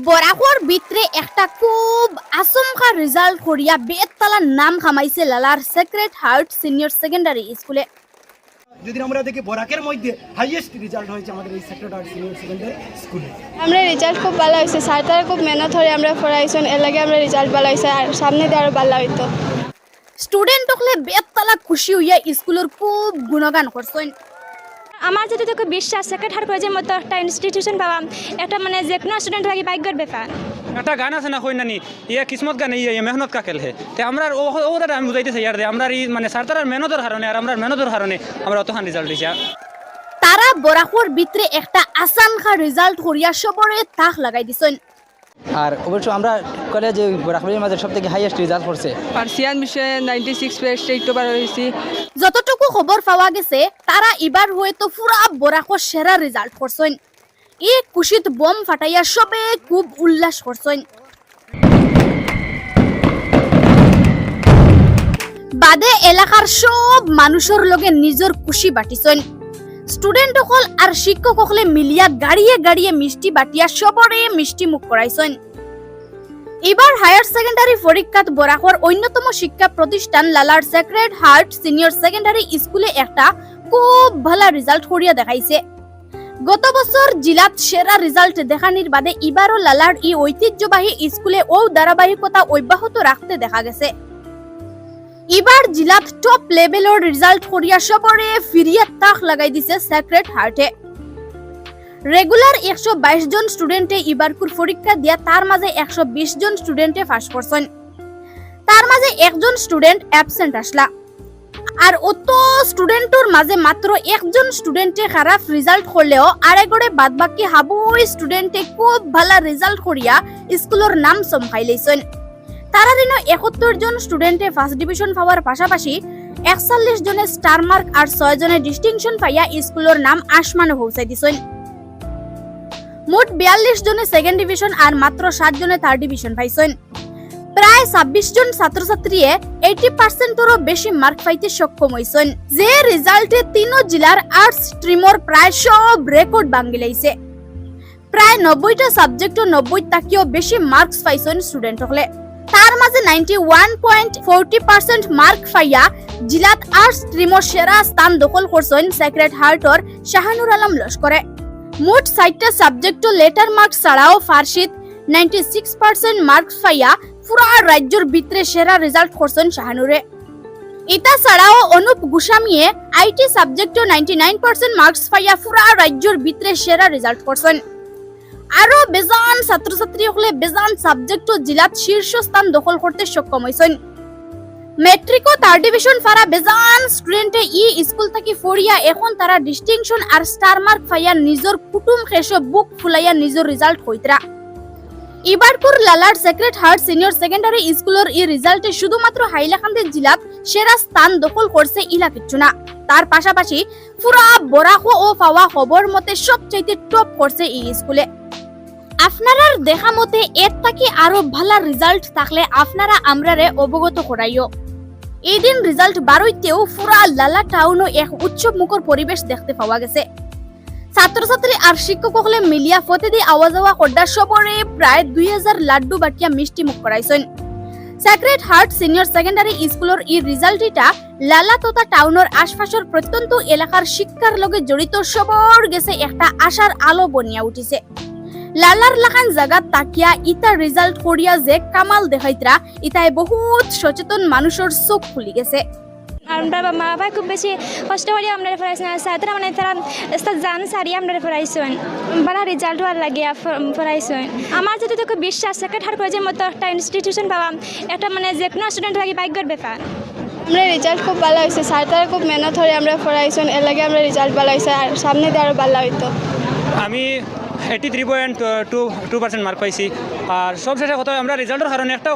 বরাকর ভিতরে একটা খুব আচমকা রেজাল্ট করিয়া বেতলার নাম খামাইছে লালার সেক্রেট হার্ট সিনিয়র সেকেন্ডারি স্কুলে যদি আমরা দেখি বরাকের মধ্যে হাইয়েস্ট রেজাল্ট হয়েছে আমাদের এই সেক্টর আর্ট সিনিয়র সেকেন্ডারি স্কুলে আমরা রেজাল্ট খুব ভালো হয়েছে স্যার তারা খুব মেহনত করে আমরা পড়াইছেন এর লাগে আমরা রেজাল্ট ভালো হয়েছে আর সামনে দিয়ে আরও ভালো হইতো স্টুডেন্ট হলে বেতলা খুশি হইয়া স্কুলের খুব গুণগান করছেন আমার যতটুকু বিশ্বাস সেক্রেট হার কলেজের মতো একটা ইনস্টিটিউশন পাওয়া একটা মানে যে কোনো স্টুডেন্ট লাগে ভাগ্যের ব্যাপার একটা গান আছে না কই নানি? ইয়া কিসমত গান ইয়ে ইয়ে মেহনত কাকেল হে। তে আমরা ও ও দাদা আমি বুঝাইতেছি ইয়ার দে আমরা এই মানে সারতারার মেহনতের কারণে আর আমরা মেহনতের কারণে আমরা অতখান রেজাল্ট দিছি। তারা বরাকর ভিতরে একটা আসানখা রেজাল্ট করিয়া সবরে তাক লাগাই দিছেন। আর অবশ্য আমরা কলেজে রাখবাড়ির মাঝে সব থেকে হাইয়েস্ট রেজাল্ট করছে পার্সিয়ান বিষয়ে নাইনটি সিক্স পেজ এইটো বার হয়েছি। যতটুকু খবর পাওয়া গেছে তারা এবার হয়তো পুরা বরাকর সেরা রেজাল্ট করছেন এই খুশিত বম ফাটাইয়া সবে খুব উল্লাস করছেন বাদে এলাকার সব মানুষের লগে নিজের খুশি বাটিছেন। স্টুডেন্ট সকল আর শিক্ষক সকলে মিলিয়া গাড়িয়ে গাড়িয়ে মিষ্টি বাটিয়া সবরে মিষ্টি মুখ করাইছেন এবার হায়ার সেকেন্ডারি পরীক্ষাত বরাকর অন্যতম শিক্ষা প্রতিষ্ঠান লালার সেক্রেট হার্ট সিনিয়র সেকেন্ডারি স্কুলে একটা খুব ভালো রেজাল্ট করিয়া দেখাইছে। গত বছর জিলাত সেরা রেজাল্ট দেখানির বাদে এবারও লালার ই ঐতিহ্যবাহী স্কুলে ও ধারাবাহিকতা অব্যাহত রাখতে দেখা গেছে। এবার জিলাত টপ লেভেলের রেজাল্ট করিয়া সবরে ফিরিয়ে তাক লাগাই দিছে সেক্রেট হার্টে রেগুলার একশো বাইশ জন স্টুডেন্টে ইবারকুর পরীক্ষা দিয়া তার মাঝে একশো বিশ জন স্টুডেন্টে পাস করছেন তার মাঝে একজন স্টুডেন্ট অ্যাবসেন্ট আসলা। আর অত স্টুডেন্টর মাঝে মাত্র একজন স্টুডেন্টে খারাপ রেজাল্ট করলেও আরেগড়ে বাদ বাকি হাবুই স্টুডেন্টে খুব ভালো রেজাল্ট করিয়া স্কুলের নাম চমকাই লইছেন তারা দিন একাত্তর জন স্টুডেন্টে ফার্স্ট ডিভিশন পাওয়ার পাশাপাশি একচল্লিশ জনে স্টার মার্ক আর ছয় জনে ডিস্টিংশন পাইয়া স্কুলের নাম আসমানে পৌঁছাই দিছেন মোট বিয়াল্লিশ জনে সেকেন্ড ডিভিশন আর মাত্র সাত জনে থার্ড ডিভিশন পাইছেন প্রায় ছাব্বিশ জন ছাত্রছাত্রীয়ে এইটি পার্সেন্টেরও বেশি মার্ক পাইতে সক্ষম হয়েছেন যে রেজাল্টে তিনো জেলার আর্টস স্ট্রিমর প্রায় সব রেকর্ড ভাঙ্গি লাইছে প্রায় নব্বইটা সাবজেক্ট নব্বই তাকিও বেশি মার্কস পাইছেন স্টুডেন্ট হলে তার মাঝে ninety one point forty percent mark পাইয়া জিলাত আর্টস স্ট্রিমর সেরা স্থান দখল করছেন সেক্রেট হার্টর শাহানুর আলম লস্করে মোট ষাটটা সাবজেক্ট লেটার মার্কস ছাড়াও ফার্সিত নাইনটি সিক্স পার্সেন্ট মার্কস পাইয়া পুরা রাজ্যের ভিতরে সেরা রেজাল্ট করছেন শাহানুরে এটা ছাড়াও অনুপ গোস্বামীয়ে আইটি সাবজেক্টও নাইনটি নাইন পার্সেন্ট মার্কস পাইয়া পুরা রাজ্যের ভিতরে সেরা রেজাল্ট করছেন আরও বেজান ছাত্রছাত্রী হলে বেজান সাবজেক্ট জিলাত শীর্ষ স্থান দখল করতে সক্ষম হয়েছেন মেট্রিক ও থার্ড ডিভিশন ফারা বেজান স্টুডেন্টে ই স্কুল থাকি ফরিয়া এখন তারা ডিস্টিংশন আর স্টার মার্ক পাইয়া নিজের কুটুম খেসে বুক ফুলাইয়া নিজের রেজাল্ট হইতরা ইবারপুর লালার সেক্রেট হার্ট সিনিয়র সেকেন্ডারি স্কুলের ই রেজাল্টে শুধুমাত্র হাইলাকান্দি জেলাত সেরা স্থান দখল করছে ইলা কিচ্ছু তার পাশাপাশি পুরা বরাকো ও পাওয়া খবর মতে সবচাইতে টপ করছে এই স্কুলে আপনারার দেখা মতে এর থেকে আরও ভালো রেজাল্ট থাকলে আপনারা আমরারে অবগত করাইও। এই দিন রেজাল্ট বারোইতেও পুরা লালা টাউনও এক উৎসব মুখর পরিবেশ দেখতে পাওয়া গেছে। ছাত্রছাত্রী আর শিক্ষক হলে মিলিয়া ফতেদি আওয়া যাওয়া করডা সবরে প্রায় দুই হাজার লাড্ডু বাটিয়া মিষ্টি মুখ করাইছেন। সেক্রেট হার্ট সিনিয়র সেকেন্ডারি স্কুলের এই রেজাল্ট এটা লালা তথা টাউনের আশপাশের প্রত্যন্ত এলাকার শিক্ষার লগে জড়িত সবর গেছে একটা আশার আলো বনিয়া উঠিছে। লালার লাখান জাগাত তাকিয়া ইতা রেজাল্ট করিয়া যে কামাল দেখাইতরা ইতায় বহুত সচেতন মানুষের চোখ খুলি গেছে। আমরা মা বাবা খুব বেশি কষ্ট করে আমরা স্যার তারা মানে তারা স্যার জান সারি আমরা পড়াইছেন বড় রেজাল্ট হওয়ার লাগে পড়াইছেন আমার যতটুকু বিশ্বাস সেক্রেট হার কলেজের মতো একটা ইনস্টিটিউশন পাওয়া একটা মানে যে কোনো স্টুডেন্ট লাগে ভাগ্যের ব্যাপার আমরা রেজাল্ট খুব ভালো হয়েছে স্যার তারা খুব মেহনত করে আমরা পড়াইছেন এর লাগে আমরা রেজাল্ট ভালো হয়েছে আর সামনে দিয়ে আরও ভালো হইতো আমি eighty three point two two percent mark পাইছি। আর সব শেষে কথা আমরা রেজাল্টের কারণে একটা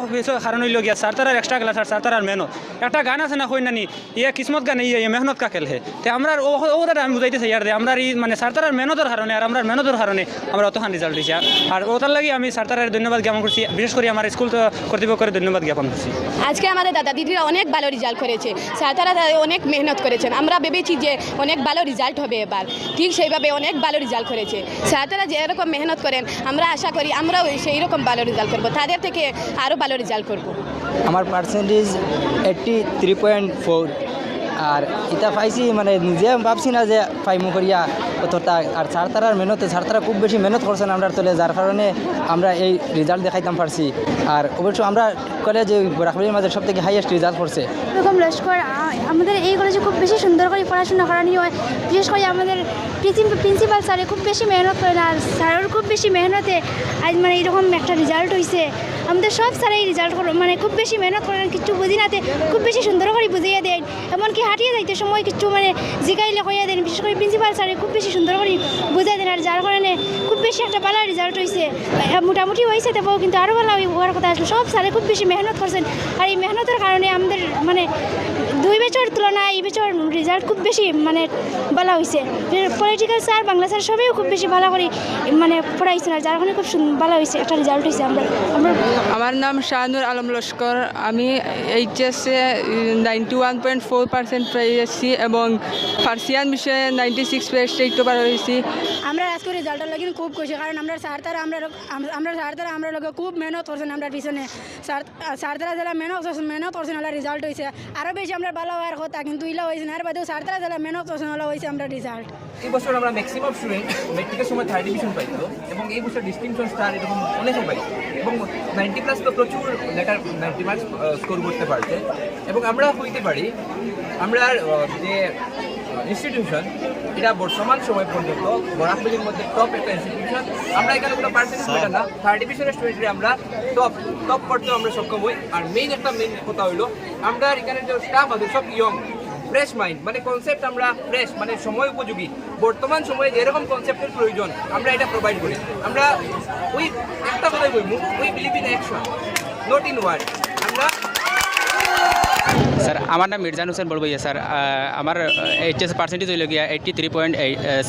কারণ হইল গিয়া স্যার তারার এক্সট্রা ক্লাস আর স্যার তারার মেহনত একটা গান আছে না কই নানি ইয়া কিসমত গান ইয়ে মেহনত কাকেল হে। তে আমরা ও ও আমি বুঝাইতেছি ইয়ার আমরা এই মানে স্যার তারার মেহনতের কারণে আর আমরা মেহনতের কারণে আমরা অতখান রেজাল্ট দিছি আর ওটার লাগি আমি স্যার তারার ধন্যবাদ জ্ঞাপন করছি বিশেষ করে আমার স্কুল কর্তৃপক্ষের ধন্যবাদ জ্ঞাপন করছি আজকে আমাদের দাদা দিদিরা অনেক ভালো রেজাল্ট করেছে। স্যার তারা অনেক মেহনত করেছেন। আমরা ভেবেছি যে অনেক ভালো রেজাল্ট হবে এবার। ঠিক সেইভাবে অনেক ভালো রেজাল্ট করেছে। স্যার তারা যে এরকম মেহনত করেন, আমরা আশা করি আমরাও সেই রকম ভালো রেজাল্ট করব। তাদের থেকে আরও ভালো রেজাল্ট করব। আমার percentage eighty three point four আর এটা পাইছি মানে নিজে ভাবছি না যে পাইমু করিয়া অতটা। আর স্যার তারার মেহনতে স্যার তারা খুব বেশি মেহনত করছেন আমরা তলে, যার কারণে আমরা এই রেজাল্ট দেখাইতাম পারছি। আর অবশ্য আমরা কলেজে রাখবাড়ির মাঝে সব থেকে হাইয়েস্ট রেজাল্ট করছে। এরকম লস্কর আমাদের এই কলেজে খুব বেশি সুন্দর করে পড়াশোনা করানি হয়। বিশেষ করে আমাদের প্রিন্সিপাল স্যারে খুব বেশি মেহনত করেন আর স্যারের খুব বেশি মেহনতে, আজ মানে এরকম একটা রেজাল্ট হয়েছে আমাদের সব স্যার এই রেজাল্ট মানে খুব বেশি মেহনত করেন কিছু বুঝি নাতে খুব বেশি সুন্দর করে বুঝিয়ে দেন এমনকি হাঁটিয়ে যাইতে সময় কিছু মানে জিগাইলে কইয়া দেন, বিশেষ করে প্রিন্সিপাল স্যারে খুব বেশি সুন্দর করে বুঝিয়ে দেন, আর যার কারণে খুব বেশি একটা ভালো রেজাল্ট হয়েছে মোটামুটি হয়েছে তবুও কিন্তু আরও ভালো হওয়ার কথা আসলো সব স্যারে খুব বেশি মেহনত করছেন। আর এই মেহনতের কারণে আমাদের মানে দুই বছর তুলনায় এই বছর রেজাল্ট খুব বেশি মানে ভালো হয়েছে পলিটিক্যাল স্যার বাংলা স্যার সবাই খুব বেশি ভালো করে মানে পড়াইছেন আর যার কারণে খুব ভালো হয়েছে একটা রেজাল্ট হয়েছে আমরা আমরা আমার নাম শাহানুর আলম লস্কর। আমি এইচএসে ninety one point four percent পেয়েছি এবং ফার্সিয়ান বিষয়ে নাইনটি সিক্স পেয়েছি এইট বার হয়েছি। আমরা আজকে রেজাল্টের লাগি খুব খুশি কারণ আমরা স্যার তারা আমরা আমরা স্যার তারা আমরা লোক খুব মেহনত করছেন আমরা পিছনে। স্যার স্যার তারা যারা মেহনত করছেন মেহনত করছেন ওলা রেজাল্ট হয়েছে আরও বেশি আমরা ভালো হওয়ার কথা কিন্তু ইলা হয়েছে না, আর বাদেও স্যার তারা যারা মেহনত করছেন ওলা হয়েছে আমরা রেজাল্ট এই বছর আমরা ম্যাক্সিমাম স্টুডেন্ট মেট্রিকের সময় থার্ড ডিভিশন পাইতো, এবং এই বছর ডিস্টিংশন স্টার এরকম অনেকে পাই এবং নাইনটি প্লাস তো প্রচুর লেটার নাইনটি মার্কস স্কোর করতে পারছে। এবং আমরা হইতে পারি, আমরা যে ইনস্টিটিউশন এটা বর্তমান সময় পর্যন্ত বরাকবিলির মধ্যে টপ একটা ইনস্টিটিউশন আমরা এখানে কোনো পার্সেন্টেজ পেলাম না। থার্ড ডিভিশনের স্টুডেন্টরা আমরা টপ টপ করতেও আমরা সক্ষম হই। আর মেইন একটা মেইন কথা হইল আমরা এখানে যে স্টাফ আছে সব ইয়ং ফ্রেশ মাইন্ড মানে কনসেপ্ট আমরা ফ্রেশ মানে সময় উপযোগী। বর্তমান সময়ে যেরকম কনসেপ্টের প্রয়োজন আমরা এটা প্রোভাইড করি। আমরা ওই একটা কথাই বলব we believe in action not in word আমরা নাম মির্জান হোসেন ইয়ে স্যার আমার এইচ এস পার্সেন্টেজ হইল গিয়া এইট্টি থ্রি পয়েন্ট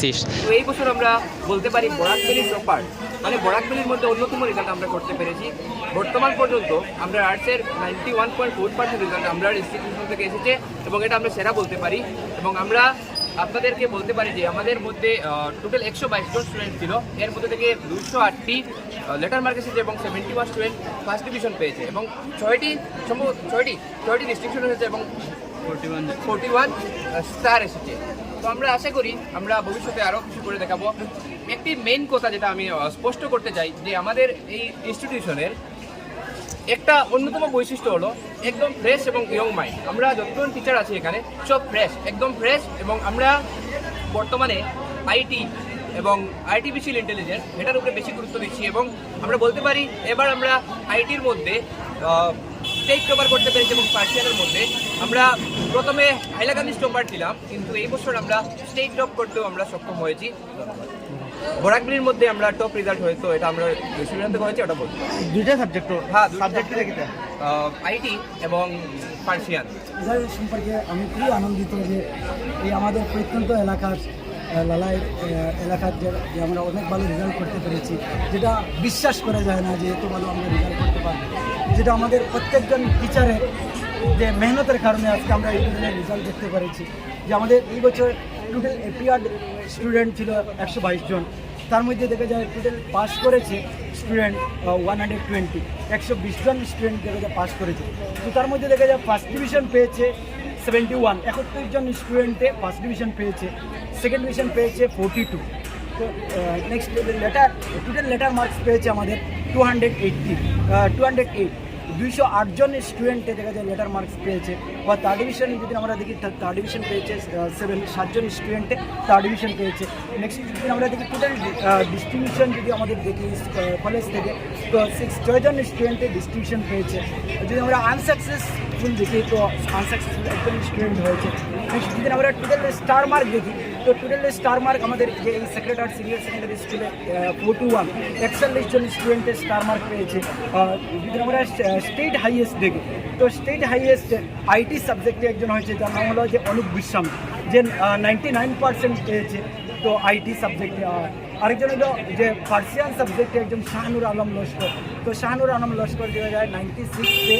সিক্স এই বছর আমরা বলতে পারি বরাকবেলি প্রপার মানে বরাকবেলির মধ্যে অন্যতম রেজাল্ট আমরা করতে পেরেছি। বর্তমান পর্যন্ত আমরা আর্টসের ninety one point four percent result আমরা ইনস্টিটিউশন থেকে এসেছে এবং এটা আমরা সেরা বলতে পারি। এবং আমরা আপনাদেরকে বলতে পারি যে আমাদের মধ্যে টোটাল একশো বাইশ জন স্টুডেন্ট ছিল। এর মধ্যে থেকে দুশো আটটি লেটার মার্ক এসেছে এবং seventy one student first division পেয়েছে এবং ছয়টি সম্ভব ছয়টি ছয়টি ডিস্ট্রিকশন এসেছে এবং forty one forty one star এসেছে। তো আমরা আশা করি আমরা ভবিষ্যতে আরও কিছু করে দেখাবো। একটি মেইন কথা যেটা আমি স্পষ্ট করতে চাই যে আমাদের এই ইনস্টিটিউশনের একটা অন্যতম বৈশিষ্ট্য হলো একদম ফ্রেশ এবং ইয়ং মাইন্ড আমরা যতজন টিচার আছি এখানে, সব ফ্রেশ একদম ফ্রেশ এবং আমরা বর্তমানে আইটি এবং আর্টিফিশিয়াল ইন্টেলিজেন্স এটার উপরে বেশি গুরুত্ব দিচ্ছি এবং আমরা বলতে পারি এবার আমরা আইটির মধ্যে স্টেট কভার করতে পেরেছি এবং পার্সিয়ানের মধ্যে আমরা প্রথমে হাইলাকান্দি স্টোপার ছিলাম কিন্তু এই বছর আমরা স্টেট টপ করতেও আমরা সক্ষম হয়েছি। বরাকবিলির মধ্যে আমরা টপ রেজাল্ট হয়েছে এটা আমরা সিদ্ধান্ত হয়েছে ওটা বলছি। দুইটা সাবজেক্ট হ্যাঁ সাবজেক্ট দেখিতে আইটি এবং পার্সিয়ান রেজাল্ট সম্পর্কে আমি খুবই আনন্দিত যে এই আমাদের প্রত্যন্ত এলাকার লালাই এলাকার যে যে আমরা অনেক ভালো রেজাল্ট করতে পেরেছি যেটা বিশ্বাস করা যায় না যে এত ভালো আমরা রেজাল্ট করতে পারব। যেটা আমাদের প্রত্যেকজন টিচারের যে মেহনতের কারণে আজকে আমরা এই ধরনের রেজাল্ট দেখতে পেরেছি। যে আমাদের এই বছর টোটাল এপিআর স্টুডেন্ট ছিল একশো বাইশ জন। তার মধ্যে দেখা যায় টোটাল পাস করেছে স্টুডেন্ট ওয়ান হান্ড্রেড টোয়েন্টি একশো বিশ জন স্টুডেন্ট দেখা যায় পাস করেছে। তো তার মধ্যে দেখা যায় ফার্স্ট ডিভিশন পেয়েছে সেভেন্টি ওয়ান একত্রিশ জন স্টুডেন্টে ফার্স্ট ডিভিশন পেয়েছে। সেকেন্ড ডিভিশন পেয়েছে ফোর্টি টু তো next letter total letter marks পেয়েছে আমাদের two hundred eighty two hundred eight দুইশো আটজন স্টুডেন্টে দেখা যায় লেটার মার্কস পেয়েছে। বা থার্ড ডিভিশন যদি আমরা দেখি থার্ড ডিভিশন পেয়েছে সেভেন সাতজন স্টুডেন্টে থার্ড ডিভিশন পেয়েছে। নেক্সট যদি আমরা দেখি টোটাল ডিস্ট্রিবিউশন যদি আমাদের দেখি কলেজ থেকে, তো সিক্স ছয়জন স্টুডেন্টে ডিস্ট্রিবিউশন পেয়েছে। যদি আমরা আনসাকসেসফুল দেখি, তো আনসাকসেসফুল একজন স্টুডেন্ট হয়েছে। নেক্সট যদি আমরা টোটাল স্টার মার্ক দেখি তো টোটাল স্টার মার্ক আমাদের যে এই সেক্রেটারি সিনিয়র সেকেন্ডারি স্কুলে ফোর টু ওয়ান একচল্লিশ জন স্টুডেন্টের স্টার মার্ক পেয়েছে। যদি আমরা স্টেট হাইয়েস্ট দেখি, তো স্টেট হাইয়েস্ট আইটি সাবজেক্টে একজন হয়েছে, যার নাম হলো যে অনুপ বিশ্বাম, যে নাইনটি নাইন পার্সেন্ট পেয়েছে তো আইটি সাবজেক্টে আরেকজন হলো যে পার্সিয়ান সাবজেক্টে একজন শাহানুর আলম লস্কর। তো শাহানুর আলম লস্কর দেখা যায় নাইনটি সিক্সে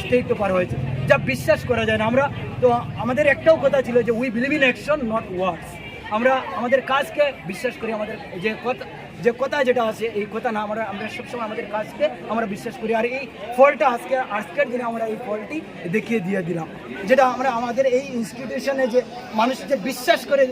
স্টেট টপার হয়েছে। যা বিশ্বাস করা যায় না। আমরা তো আমাদের একটাও কথা ছিল যে we believe in action not words আমরা আমাদের কাজকে বিশ্বাস করি, আমাদের যে কথা যে কথা যেটা আছে, এই কথা না আমরা আমরা সবসময় আমাদের কাজকে আমরা বিশ্বাস করি। আর এই ফলটা আজকে আজকের দিনে আমরা এই ফলটি দেখিয়ে দিয়ে দিলাম। যেটা আমরা আমাদের এই ইনস্টিটিউশনে যে মানুষ যে বিশ্বাস করে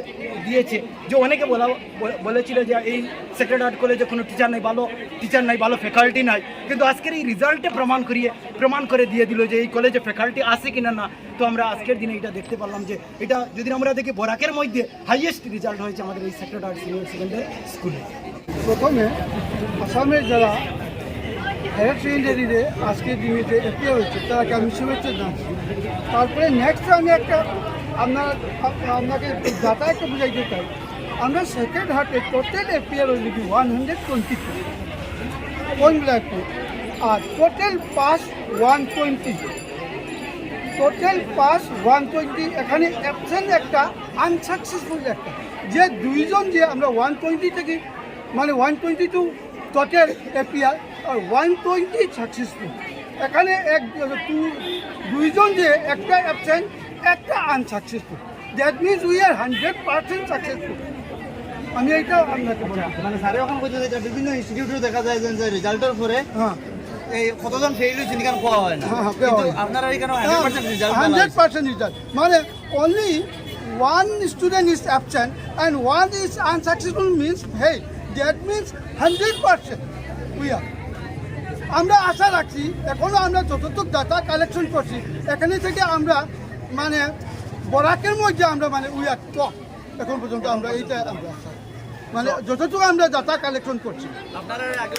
দিয়েছে, যে অনেকে বলা বলে- বলেছিল যে এই সেক্রেট আর্ট কলেজে কোনো টিচার নাই, ভালো টিচার নাই, ভালো ফ্যাকাল্টি নাই। কিন্তু আজকের এই রেজাল্টে প্রমাণ করিয়ে প্রমাণ করে দিয়ে দিল যে এই কলেজে ফ্যাকাল্টি আছে কিনা না। তো আমরা আজকের দিনে এটা দেখতে পারলাম যে এটা যদি আমরা দেখি বরাকের মধ্যে হাইয়েস্ট রেজাল্ট হয়েছে আমাদের এই সেক্রেট আর্ট সিনিয়র সেকেন্ডারি স্কুলে প্রথমে আসামের যারা হায়ার সেকেন্ডারিতে আজকের দিনে যে এপ্রিল হয়েছে, তারাকে আমি শুভেচ্ছা জানাচ্ছি। তারপরে নেক্সট আমি একটা আপনার, আপনাকে ডাটা একটা বুঝাইতে চাই। আমরা সেকেন্ড হার্টে টোটাল এপ্রিল হয়ে one hundred twenty two point two আর total pass one twenty total pass one twenty এখানে অ্যাবসেন্ট একটা আনসাকসেসফুল একটা। যে দুইজন যে আমরা ওয়ান টোয়েন্টি থেকে মানে one twenty two total APR আর ওয়ান টোয়েন্টি সাকসেসফুল এখানে এক দুইজন যে একটা অ্যাবসেন্ট একটা unsuccessful that means we are hundred percent successful আমি এইটা আপনাকে মানে স্যারে ওখানে বিভিন্ন ইনস্টিটিউটে দেখা যায় যে রেজাল্টের পরে হ্যাঁ। এই কতজন ফেল কোয়া হয় না? হ্যাঁ, কোয়া না। আপনারা এখানে হান্ড্রেড পার্সেন্ট রেজাল্ট মানে only one student is absent and one is unsuccessful means hey that means hundred percent we are আমরা আশা রাখছি এখনও আমরা যতটুকু ডাটা কালেকশন করছি এখানে থেকে আমরা মানে বরাকের মধ্যে আমরা মানে উই আর টপ এখন পর্যন্ত আমরা এইটা আমরা আশা মানে যতটুকু আমরা ডাটা কালেকশন করছি। আপনারা আগে